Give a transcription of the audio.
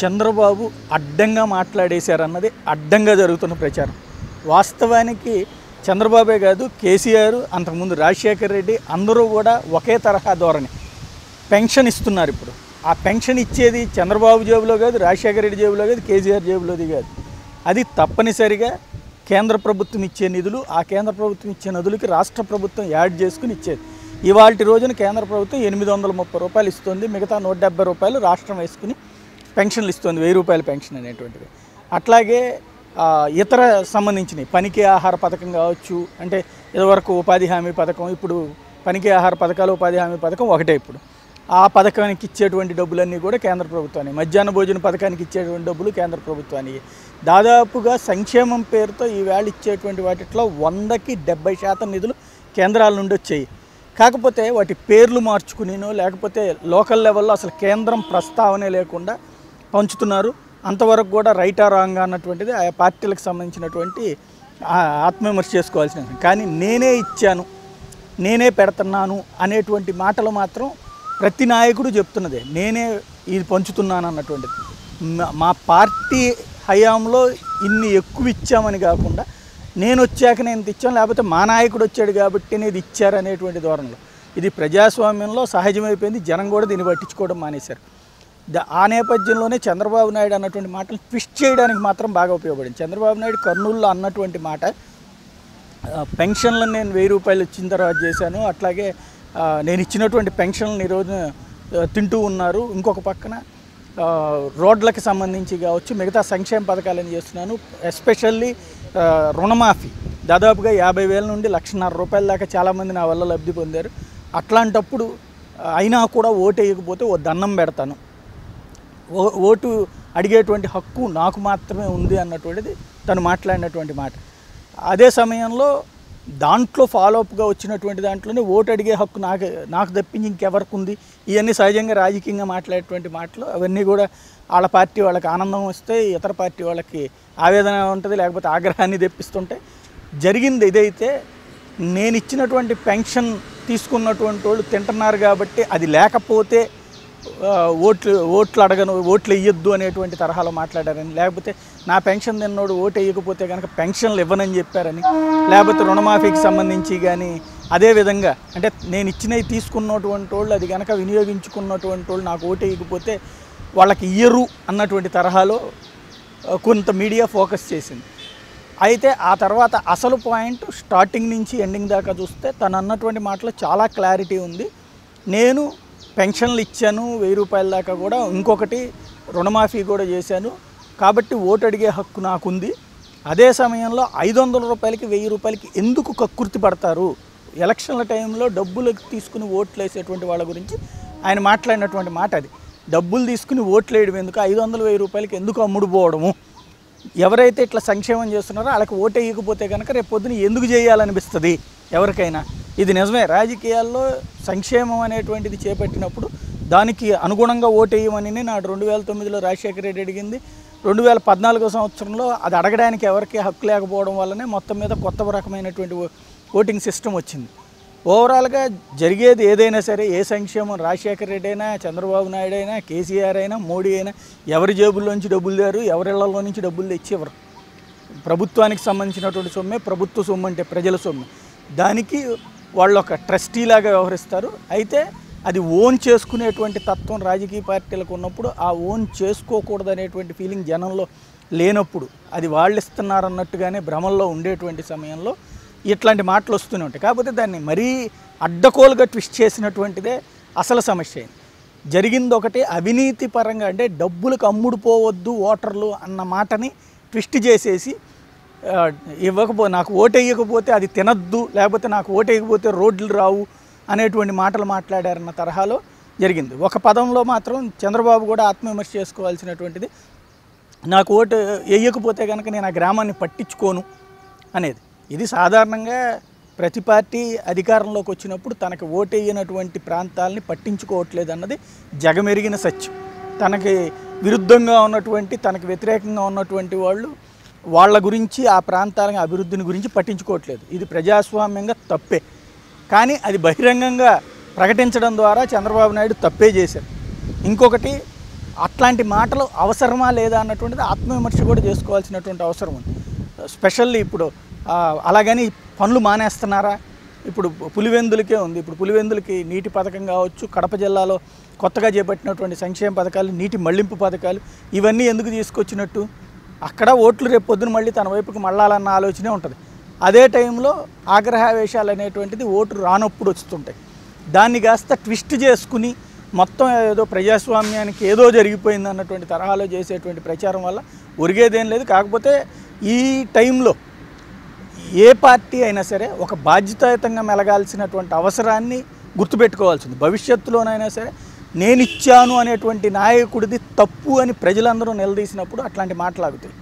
చంద్రబాబు అడ్డంగా మాట్లాడేశారన్నది అడ్డంగా జరుగుతున్న ప్రచారం. వాస్తవానికి చంద్రబాబే కాదు కేసీఆర్ అంతకుముందు రాజశేఖర్ రెడ్డి అందరూ కూడా ఒకే తరహా ధోరణి. పెన్షన్ ఇస్తున్నారు ఇప్పుడు. ఆ పెన్షన్ ఇచ్చేది చంద్రబాబు జేబులో కాదు రాజశేఖర రెడ్డి జేబులో కాదు కేసీఆర్ జేబులోది కాదు. అది తప్పనిసరిగా కేంద్ర ప్రభుత్వం ఇచ్చే నిధులు ఆ కేంద్ర ప్రభుత్వం ఇచ్చే నిధులకి రాష్ట్ర ప్రభుత్వం యాడ్ చేసుకుని ఇచ్చేది. ఇవాళ రోజున కేంద్ర ప్రభుత్వం ఎనిమిది వందల ముప్పై రూపాయలు ఇస్తుంది మిగతా నూట డెబ్బై రూపాయలు రాష్ట్రం వేసుకుని పెన్షన్లు ఇస్తుంది వెయ్యి రూపాయల పెన్షన్ అనేటువంటిది. అట్లాగే ఇతర సంబంధించినవి పనికి ఆహార పథకం కావచ్చు అంటే ఇదివరకు ఉపాధి హామీ పథకం ఇప్పుడు పనికి ఆహార పథకాలు ఉపాధి హామీ పథకం ఒకటే ఇప్పుడు. ఆ పథకానికి ఇచ్చేటువంటి డబ్బులన్నీ కూడా కేంద్ర ప్రభుత్వానికి మధ్యాహ్న భోజన పథకానికి ఇచ్చేటువంటి డబ్బులు కేంద్ర ప్రభుత్వానికి దాదాపుగా సంక్షేమం పేరుతో ఈవేళ ఇచ్చేటువంటి వాటిలో వందకి డెబ్బై శాతం నిధులు కేంద్రాల నుండి వచ్చాయి. కాకపోతే వాటి పేర్లు మార్చుకునేనో లేకపోతే లోకల్ లెవెల్లో అసలు కేంద్రం ప్రస్తావనే లేకుండా పంచుతున్నారు. అంతవరకు కూడా రైటా రాంగ్ అన్నటువంటిది ఆ పార్టీలకు సంబంధించినటువంటి ఆత్మవిమర్శ చేసుకోవాల్సిన కానీ నేనే ఇచ్చాను నేనే పెడుతున్నాను అనేటువంటి మాటలు మాత్రం ప్రతి నాయకుడు చెప్తున్నదే. నేనే ఇది పంచుతున్నాను అన్నటువంటిది. మా- పార్టీ హయాంలో ఇన్ని ఎక్కువ ఇచ్చామని కాకుండా నేను వచ్చాక నేను ఇచ్చాను లేకపోతే మా నాయకుడు వచ్చాడు కాబట్టి నేను ఇది ఇచ్చారనేటువంటి ధోరణిలో. ఇది ప్రజాస్వామ్యంలో సహజమైపోయింది. జనం కూడా దీన్ని పట్టించుకోవడం మానేశారు. ఆ నేపథ్యంలోనే చంద్రబాబు నాయుడు అన్నటువంటి మాటలు ట్విస్ట్ చేయడానికి మాత్రం బాగా ఉపయోగపడింది. చంద్రబాబు నాయుడు కర్నూలులో అన్నటువంటి మాట పెన్షన్లను నేను వెయ్యి రూపాయలు ఇచ్చిన తర్వాత చేశాను. అట్లాగే నేను ఇచ్చినటువంటి పెన్షన్లను ఈరోజు తింటూ ఉన్నారు. ఇంకొక పక్కన రోడ్లకు సంబంధించి కావచ్చు మిగతా సంక్షేమ పథకాలను చేస్తున్నాను. ఎస్పెషల్లీ రుణమాఫీ. దాదాపుగా యాభై వేల నుండి లక్షన్నర రూపాయల దాకా చాలామంది నా వల్ల లబ్ధి పొందారు. అట్లాంటప్పుడు అయినా కూడా ఓటు వేయకపోతే ఓ దండం పెడతాను. ఓటు అడిగేటువంటి హక్కు నాకు మాత్రమే ఉంది అన్నటువంటిది తను మాట్లాడినటువంటి మాట. అదే సమయంలో దాంట్లో ఫాలోఅప్గా వచ్చినటువంటి దాంట్లోనే ఓటు అడిగే హక్కు నాకు నాకు తప్పించి ఇంకెవరికి ఉంది? ఇవన్నీ సహజంగా రాజకీయంగా మాట్లాడేటువంటి మాటలు. అవన్నీ కూడా వాళ్ళ పార్టీ వాళ్ళకి ఆనందం వస్తే ఇతర పార్టీ వాళ్ళకి ఆవేదన ఉంటుంది లేకపోతే ఆగ్రహాన్ని తెప్పిస్తుంటే జరిగింది ఇదైతే నేను ఇచ్చినటువంటి పెన్షన్ తీసుకున్నటువంటి వాళ్ళు తింటున్నారు కాబట్టి అది లేకపోతే ఓట్లు ఓట్లు అడగను ఓట్లు వేయొద్దు అనేటువంటి తరహాలో మాట్లాడారని. లేకపోతే నా పెన్షన్ తిన్నోడు ఓటు వేయకపోతే కనుక పెన్షన్లు ఇవ్వనని చెప్పారని. లేకపోతే రుణమాఫీకి సంబంధించి కానీ అదే విధంగా అంటే నేను ఇచ్చినవి తీసుకున్నటువంటి వాళ్ళు అది కనుక వినియోగించుకున్నటువంటి వాళ్ళు నాకు ఓటు వేయకపోతే వాళ్ళకి ఇయ్యరు అన్నటువంటి తరహాలో కొంత మీడియా ఫోకస్ చేసింది. అయితే ఆ తర్వాత అసలు పాయింట్ స్టార్టింగ్ నుంచి ఎండింగ్ దాకా చూస్తే తను అన్నటువంటి మాటలో చాలా క్లారిటీ ఉంది. నేను పెన్షన్లు ఇచ్చాను వెయ్యి రూపాయల దాకా కూడా. ఇంకొకటి రుణమాఫీ కూడా చేశాను. కాబట్టి ఓటు అడిగే హక్కు నాకుంది. అదే సమయంలో ఐదు వందల రూపాయలకి వెయ్యి రూపాయలకి ఎందుకు కక్కుర్తి పడతారు? ఎలక్షన్ల టైంలో డబ్బులు తీసుకుని ఓట్లు వేసేటువంటి వాళ్ళ గురించి ఆయన మాట్లాడినటువంటి మాట అది. డబ్బులు తీసుకుని ఓట్లు వేయడం ఎందుకు? ఐదు వందల వెయ్యి రూపాయలకి ఎందుకు అమ్ముడు పోవడము ఎవరైతే ఇట్లా సంక్షేమం చేస్తున్నారో వాళ్ళకి ఓటు వేయకపోతే కనుక రేపు పొద్దున ఎందుకు చేయాలనిపిస్తుంది? ఎవరికైనా. ఇది నిజమే. రాజకీయాల్లో సంక్షేమం అనేటువంటిది చేపట్టినప్పుడు దానికి అనుగుణంగా ఓటేయమని నాడు రెండు వేల తొమ్మిదిలో రాజశేఖర రెడ్డి అడిగింది. రెండు వేల పద్నాలుగో సంవత్సరంలో అది అడగడానికి ఎవరికి హక్కు లేకపోవడం వల్లనే మొత్తం మీద కొత్త రకమైనటువంటి ఓటింగ్ సిస్టమ్ వచ్చింది. ఓవరాల్గా జరిగేది ఏదైనా సరే ఏ సంక్షేమం రాజశేఖర రెడ్డి అయినా చంద్రబాబు నాయుడు అయినా కేసీఆర్ అయినా మోడీ అయినా ఎవరి జేబుల్లోంచి డబ్బులు లేరు ఎవరిళ్ళలో నుంచి డబ్బులు తెచ్చేవారు ప్రభుత్వానికి సంబంధించినటువంటి సొమ్మే ప్రభుత్వ సొమ్ము అంటే ప్రజల సొమ్ము. దానికి వాళ్ళు ఒక ట్రస్టీ లాగా వ్యవహరిస్తారు. అయితే అది ఓన్ చేసుకునేటువంటి తత్వం రాజకీయ పార్టీలకు ఉన్నప్పుడు ఆ ఓన్ చేసుకోకూడదు అనేటువంటి ఫీలింగ్ జనంలో లేనప్పుడు అది వాళ్ళు ఇస్తున్నారు అన్నట్టుగానే భ్రమల్లో ఉండేటువంటి సమయంలో ఇట్లాంటి మాటలు వస్తూనే ఉంటాయి. కాకపోతే దాన్ని మరీ అడ్డకోలుగా ట్విస్ట్ చేసినటువంటిదే అసలు సమస్య జరిగింది ఒకటి అవినీతి పరంగా అంటే డబ్బులకు అమ్ముడు పోవద్దు ఓటర్లు అన్న మాటని ట్విస్ట్ చేసేసి ఇవ్వకపో నాకు ఓటేయకపోతే అది తినద్దు లేకపోతే నాకు ఓటేయకపోతే రోడ్లు రావు అనేటువంటి మాటలు మాట్లాడారన్న తరహాలో జరిగింది. ఒక పదంలో మాత్రం చంద్రబాబు కూడా ఆత్మవిమర్శ చేసుకోవాల్సినటువంటిది నాకు ఓటు వేయకపోతే కనుక నేను ఆ గ్రామాన్ని పట్టించుకోను అనేది. ఇది సాధారణంగా ప్రతి పార్టీ అధికారంలోకి వచ్చినప్పుడు తనకు ఓటేయనటువంటి ప్రాంతాలని పట్టించుకోవట్లేదు అన్నది జగమెరిగిన సత్యం. తనకి విరుద్ధంగా ఉన్నటువంటి తనకు వ్యతిరేకంగా ఉన్నటువంటి వాళ్ళు వాళ్ళ గురించి ఆ ప్రాంతాల అభివృద్ధిని గురించి పట్టించుకోవట్లేదు. ఇది ప్రజాస్వామ్యంగా తప్పే. కానీ అది బహిరంగంగా ప్రకటించడం ద్వారా చంద్రబాబు నాయుడు తప్పే చేశారు ఇంకొకటి అట్లాంటి మాటలు అవసరమా లేదా అన్నటువంటిది ఆత్మవిమర్శ కూడా చేసుకోవాల్సినటువంటి అవసరం ఉంది. స్పెషల్లీ ఇప్పుడు అలాగని పనులు మానేస్తున్నారా? ఇప్పుడు పులివెందులకే ఉంది. ఇప్పుడు పులివెందులకి నీటి పథకం కావచ్చు కడప జిల్లాలో కొత్తగా చేపట్టినటువంటి సంక్షేమ పథకాలు నీటి మళ్ళింపు పథకాలు ఇవన్నీ ఎందుకు తీసుకొచ్చినట్టు? అక్కడ ఓట్లు రేపు పొద్దున మళ్ళీ తన వైపుకి మళ్ళాలన్న ఆలోచనే ఉంటుంది. అదే టైంలో ఆగ్రహావేశాలు అనేటువంటిది ఓటు రానప్పుడు వస్తుంటాయి. దాన్ని కాస్త ట్విస్ట్ చేసుకుని మొత్తం ఏదో ప్రజాస్వామ్యానికి ఏదో జరిగిపోయింది అన్నటువంటి తరహాలో చేసేటువంటి ప్రచారం వల్ల ఒరిగేదేం లేదు. కాకపోతే ఈ టైంలో ఏ పార్టీ అయినా సరే ఒక బాధ్యతాయుతంగా మెలగాల్సినటువంటి అవసరాన్ని గుర్తుపెట్టుకోవాల్సింది. భవిష్యత్తులోనైనా సరే నేను ఇచ్చాను అనేటువంటి నాయకుడిది తప్పు అని ప్రజలందరూ నిలదీసినప్పుడు అట్లాంటి మాటలాగుతాయి